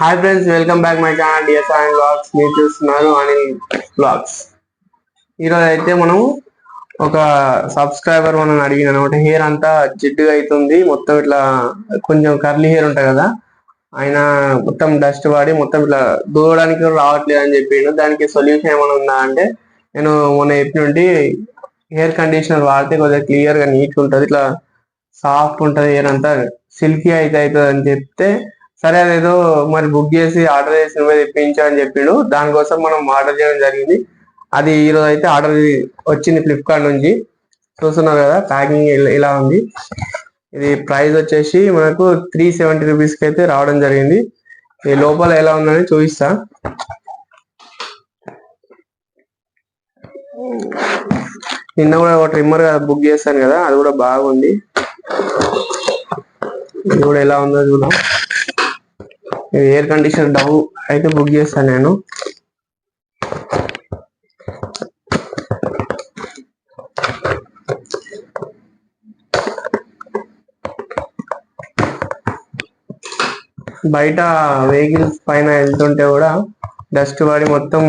Hi friends welcome back my channel DSR blogs మీరు చూస్తున్నారు Anil blogs ఈరోజు అయితే మనం ఒక సబ్స్క్రైబర్ మనం అడిగిన అనమాట హెయిర్ అంతా జిడ్డుగా అవుతుంది మొత్తం ఇట్లా కొంచెం కర్లీ హెయిర్ ఉంటుంది కదా. ఆయన మొత్తం డస్ట్ పడి మొత్తం ఇట్లా దూరడానికి రావట్లేదు అని చెప్పిండు. దానికి సొల్యూషన్ ఏమైనా ఉందా అంటే నేను మొన్న చెప్పినట్టు హెయిర్ కండిషనర్ వాడితే కొద్దిగా క్లియర్గా నీట్ ఉంటుంది. ఇట్లా సాఫ్ట్ ఉంటుంది హెయిర్ అంతా. సిల్కీ అయితే అవుతుంది అని చెప్తే సరే అదేదో మరి బుక్ చేసి ఆర్డర్ చేసి నువ్వే తెప్పించా అని చెప్పిండు. దానికోసం మనం ఆర్డర్ చేయడం జరిగింది. అది ఈ రోజు అయితే ఆర్డర్ వచ్చింది ఫ్లిప్కార్ట్ నుంచి. చూస్తున్నారు కదా ప్యాకింగ్ ఇలా ఉంది. ఇది ప్రైస్ వచ్చేసి మనకు త్రీ సెవెంటీ రూపీస్కి అయితే రావడం జరిగింది. ఈ లోపల ఎలా ఉందని చూపిస్తా. నిన్న కూడా ఒక ట్రిమ్మర్ బుక్ చేశాను కదా అది కూడా బాగుంది. ఇది కూడా ఎలా ఉందో చూద్దాం. ఎయిర్ కండిషన్ డవ్ అయితే బుక్ చేస్తాను నేను. బయట వెహికల్స్ పైన వెళ్తుంటే కూడా డస్ట్ పడి మొత్తం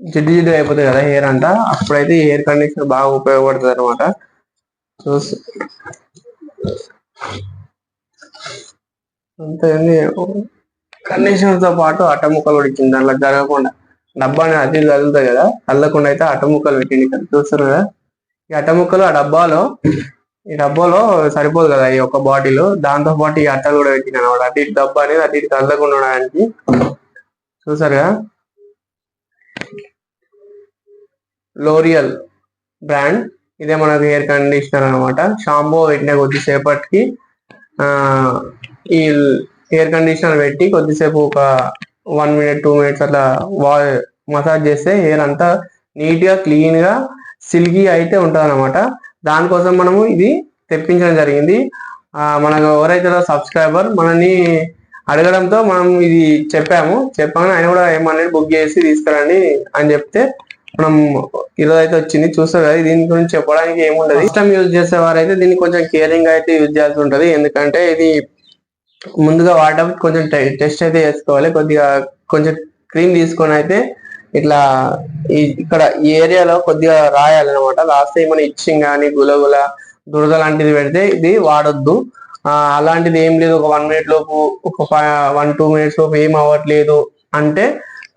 జిడ్డు జిడ్డు అయిపోతుంది కదా హెయిర్ అంతా. అప్పుడైతే ఎయిర్ కండిషనర్ బాగా ఉపయోగపడుతుంది అనమాట చూసి అంతే కండిషనర్తో పాటు అట్ట ముక్కలు కూడా ఇచ్చింది దాంట్లో జరగకుండా డబ్బా అనేది అతి కదులుతాయి కదా తల్లకుండా అయితే అట్ట ముక్కలు పెట్టింది ఇక్కడ చూస్తారు కదా? ఈ అట్ట ముక్కలు ఆ డబ్బాలో ఈ డబ్బాలో సరిపోదు కదా ఈ ఒక బాటిల్. దాంతో పాటు ఈ అట్టలు కూడా పెట్టిన అనమాట. అటు ఇటు డబ్బా అనేది అటు ఇటు తల్లకుండా ఉండడానికి. చూసారుగా కదా? లోరియల్ బ్రాండ్ ఇదే మనకు హెయిర్ కండిషనర్ అనమాట. షాంపూ పెట్టిన కొద్దిసేపటికి ఆ ఈ ఎయిర్ కండిషనర్ పెట్టి కొద్దిసేపు ఒక వన్ మినిట్ టూ మినిట్స్ అట్లా వా మసాజ్ చేస్తే హెయిర్ అంతా నీట్గా క్లీన్గా సిల్కీ అయితే ఉంటుంది అనమాట దానికోసం మనము ఇది తెప్పించడం జరిగింది. ఆ మనకు ఎవరైతే సబ్స్క్రైబర్ మనని అడగడంతో మనం ఇది చెప్పాము. చెప్పాము ఆయన కూడా ఏమన్నా బుక్ చేసి తీసుకురండి అని చెప్తే మనం ఈరోజు అయితే వచ్చింది. చూస్తారు కదా దీని గురించి చెప్పడానికి ఏముండదు. ఇష్టం యూజ్ చేసే వారైతే దీన్ని కొంచెం కేరింగ్ అయితే యూజ్ చేయాల్సి ఉంటది. ఎందుకంటే ఇది ముందుగా వాడేటప్పుడు కొంచెం టెస్ట్ అయితే చేసుకోవాలి. కొద్దిగా కొంచెం క్రీమ్ తీసుకొని అయితే ఇట్లా ఇక్కడ ఈ ఏరియాలో కొద్దిగా రాయాలన్నమాట. లాస్ట్ ఏమైనా ఇచ్చింగ్ కానీ గులగుల దురద లాంటిది పెడితే ఇది వాడొద్దు. అలాంటిది ఏం లేదు. ఒక వన్ మినిట్ లోపు ఒక వన్ టూ మినిట్స్ లోపు ఏం అవ్వట్లేదు అంటే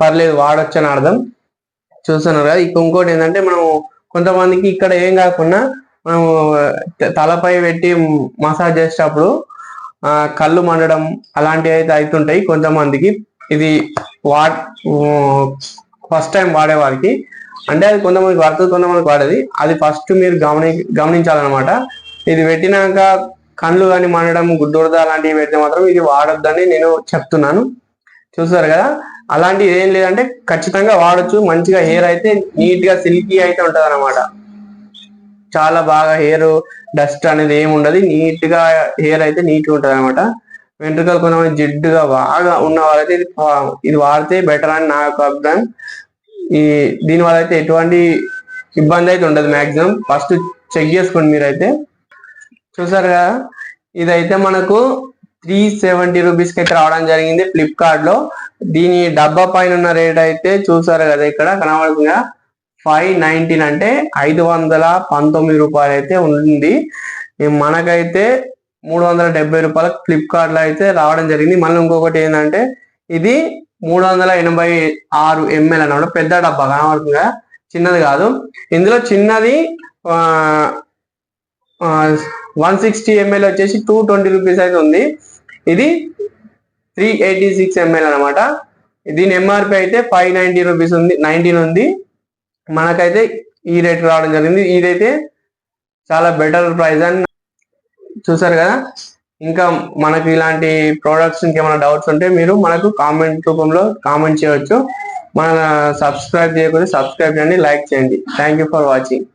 పర్లేదు వాడొచ్చు అని అర్థం. చూస్తున్నారు కదా? ఇక ఇంకోటి ఏంటంటే మనం కొంతమందికి ఇక్కడ ఏం కాకుండా మనం తలపై పెట్టి మసాజ్ చేసేటప్పుడు కళ్ళు మండడం అలాంటివి అయితే అవుతుంటాయి కొంతమందికి. ఇది వా ఫస్ట్ టైం వాడేవారికి అంటే అది కొంతమందికి పడుతుంది కొంతమందికి వాడేది. అది ఫస్ట్ మీరు గమని గమనించాలన్నమాట. ఇది పెట్టినాక కళ్ళు కానీ మండడం గుడ్డూరద అలాంటివి పెడితే మాత్రం ఇది వాడొద్దని నేను చెప్తున్నాను. చూస్తారు కదా? అలాంటివి ఏం లేదంటే ఖచ్చితంగా వాడొచ్చు. మంచిగా హెయిర్ అయితే నీట్గా సిల్కీ అయితే ఉంటది అనమాట చాలా బాగా హెయిర్ డస్ట్ అనేది ఏమి ఉండదు. నీట్గా హెయిర్ అయితే నీట్ ఉంటది అనమాట వెంట్రుకలు కొంతమంది జిడ్డుగా బాగా ఉన్న వాళ్ళైతే ఇది ఇది వాడితే బెటర్ అని నా యొక్క అభిప్రాయం. ఈ దీని వల్ల అయితే ఎటువంటి ఇబ్బంది అయితే ఉండదు మాక్సిమం ఫస్ట్ చెక్ చేసుకోండి మీరైతే. చూసారు కదా ఇదైతే మనకు త్రీ సెవెంటీ రూపీస్కి అయితే రావడం జరిగింది ఫ్లిప్కార్ట్లో. దీని డబ్బా పైన ఉన్న రేట్ అయితే చూసారు కదా ఇక్కడ కనబడుతుందా? ఫైవ్ నైన్టీన్ అంటే ఐదు వందల పంతొమ్మిది రూపాయలు అయితే ఉంది మనకైతే మూడు వందల డెబ్బై రూపాయలు ఫ్లిప్కార్ట్లో అయితే రావడం జరిగింది. మళ్ళీ ఇంకొకటి ఏంటంటే ఇది మూడు వందల ఎనభై ఆరు ఎంఎల్ అన్నమాట పెద్ద డబ్బా కనబడుతుందా? చిన్నది కాదు. ఇందులో చిన్నది వన్ సిక్స్టీ ఎంఎల్ వచ్చేసి టూ ట్వంటీ రూపీస్ అయితే ఉంది. ఇది త్రీ ఎయిటీ సిక్స్ ఎంఎల్ అనమాట దీని ఎంఆర్పి అయితే ఫైవ్ నైన్టీ రూపీస్ ఉంది నైన్టీన్ ఉంది. మనకైతే ఈ రేట్ రావడం జరిగింది. ఇదైతే చాలా బెటర్ ప్రైస్ అని చూసారు కదా. ఇంకా మనకి ఇలాంటి ప్రోడక్ట్స్ ఇంకేమైనా డౌట్స్ ఉంటే మీరు మనకు కామెంట్ రూపంలో కామెంట్ చేయవచ్చు. మన సబ్స్క్రైబ్ చేయకపోతే సబ్స్క్రైబ్ చేయండి లైక్ చేయండి. Thank you for watching